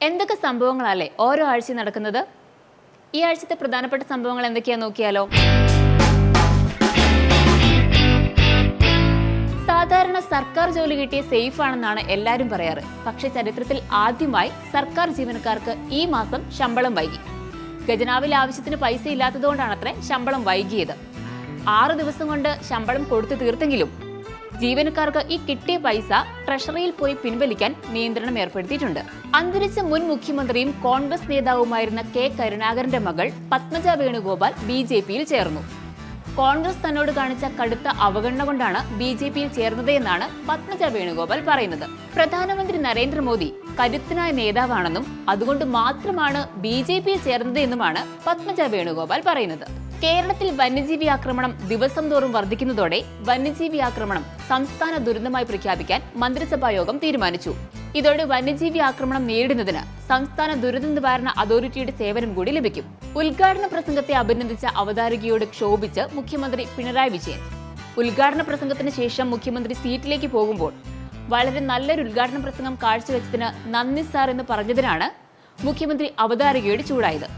എന്തൊക്കെ സംഭവങ്ങളല്ലേ ഓരോ ആഴ്ച നടക്കുന്നത്? ഈ ആഴ്ചത്തെ പ്രധാനപ്പെട്ട സംഭവങ്ങൾ എന്തൊക്കെയാ നോക്കിയാലോ? സാധാരണ സർക്കാർ ജോലി കിട്ടിയ സേഫ് ആണെന്നാണ് എല്ലാവരും പറയാറ്. പക്ഷേ ചരിത്രത്തിൽ ആദ്യമായി സർക്കാർ ജീവനക്കാർക്ക് ഈ മാസം ശമ്പളം വൈകി. ഖജനാവിൽ ആവശ്യത്തിന് പൈസ ഇല്ലാത്തതുകൊണ്ടാണത്രേ ശമ്പളം വൈകിയത്. ആറ് ദിവസം കൊണ്ട് ശമ്പളം കൊടുത്തു തീർത്തെങ്കിലും ജീവനക്കാർക്ക് ഈ കിട്ടിയ പൈസ ട്രഷറിയിൽ പോയി പിൻവലിക്കാൻ നിയന്ത്രണം ഏർപ്പെടുത്തിയിട്ടുണ്ട്. അന്തരിച്ച മുൻ മുഖ്യമന്ത്രിയും കോൺഗ്രസ് നേതാവുമായിരുന്ന കെ കരുണാകരന്റെ മകൾ പത്മജ വേണുഗോപാൽ ബി ജെ പിയിൽ ചേർന്നു. കോൺഗ്രസ് തന്നോട് കാണിച്ച കടുത്ത അവഗണന കൊണ്ടാണ് ബി ജെ പിയിൽ ചേർന്നത് എന്നാണ് പത്മജ വേണുഗോപാൽ പറയുന്നത്. പ്രധാനമന്ത്രി നരേന്ദ്രമോദി കരുത്തനായ നേതാവാണെന്നും അതുകൊണ്ട് മാത്രമാണ് ബി ജെ പിയിൽ ചേർന്നത് എന്നുമാണ് പത്മജ വേണുഗോപാൽ പറയുന്നത്. കേരളത്തിൽ വന്യജീവി ആക്രമണം ദിവസം തോറും വർദ്ധിക്കുന്നതോടെ വന്യജീവി ആക്രമണം സംസ്ഥാന ദുരന്തമായി പ്രഖ്യാപിക്കാൻ മന്ത്രിസഭാ യോഗം തീരുമാനിച്ചു. ഇതോടെ വന്യജീവി ആക്രമണം നേരിടുന്നതിന് സംസ്ഥാന ദുരന്ത നിവാരണ അതോറിറ്റിയുടെ സേവനം കൂടി ലഭിക്കും. ഉദ്ഘാടന പ്രസംഗത്തെ അഭിനന്ദിച്ച അവതാരകയോട് ക്ഷോഭിച്ച് മുഖ്യമന്ത്രി പിണറായി വിജയൻ. ഉദ്ഘാടന പ്രസംഗത്തിന് ശേഷം മുഖ്യമന്ത്രി സീറ്റിലേക്ക് പോകുമ്പോൾ വളരെ നല്ലൊരു ഉദ്ഘാടന പ്രസംഗം കാഴ്ചവെച്ചതിന് നന്ദി സാർ എന്ന് പറഞ്ഞതിനാണ് മുഖ്യമന്ത്രി അവതാരകയോട് ചൂടായത്.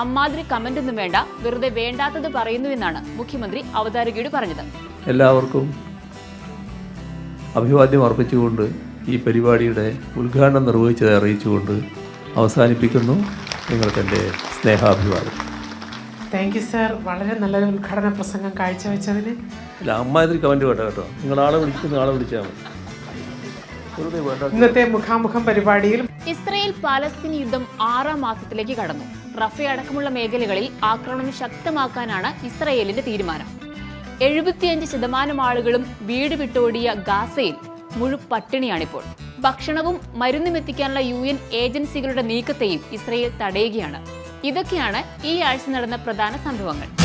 അമ്മാതിരി കമന്റൊന്നും വേണ്ട. വെറുതെ വേണ്ടാത്തത് പറയുന്നു എന്നാണ് മുഖ്യമന്ത്രി അവതാരകയോട് പറഞ്ഞത്. എല്ലാവർക്കും അഭിവാദ്യം അർപ്പിച്ചുകൊണ്ട് ഈ പരിപാടിയുടെ ഉദ്ഘാടനം നിർവഹിച്ചത് അറിയിച്ചുകൊണ്ട് അവസാനിപ്പിക്കുന്നു നിങ്ങൾക്ക് എന്റെ സ്നേഹാഭിവാദം. താങ്ക് യു സാർ വളരെ നല്ലൊരു ഉദ്ഘാടന പ്രസംഗം കാഴ്ചവെച്ചതിന്. ഇല്ല അമ്മാതിരി കമന്റ് വേണ്ട കേട്ടോ. നിങ്ങൾ ആളെ വിളിക്കുന്ന ആളെ വിളിച്ചാൽ മതി. വേണ്ട. ഇന്നത്തെ മുഖാമുഖം പരിപാടിയിൽ ഇസ്രയേൽ പാലസ്തീൻ യുദ്ധം ആറാം മാസത്തിലേക്ക് കടന്നു. റഫ അടക്കമുള്ള മേഖലകളിൽ ആക്രമണം ശക്തമാക്കാനാണ് ഇസ്രയേലിന്റെ തീരുമാനം. എഴുപത്തിയഞ്ച് ശതമാനം ആളുകളും വീട് വിട്ടോടിയ ഗാസയിൽ മുഴു പട്ടിണിയാണിപ്പോൾ. ഭക്ഷണവും മരുന്നും എത്തിക്കാനുള്ള യു എൻ ഏജൻസികളുടെ നീക്കത്തെയും ഇസ്രയേൽ തടയുകയാണ്. ഇതൊക്കെയാണ് ഈ ആഴ്ച നടന്ന പ്രധാന സംഭവങ്ങൾ.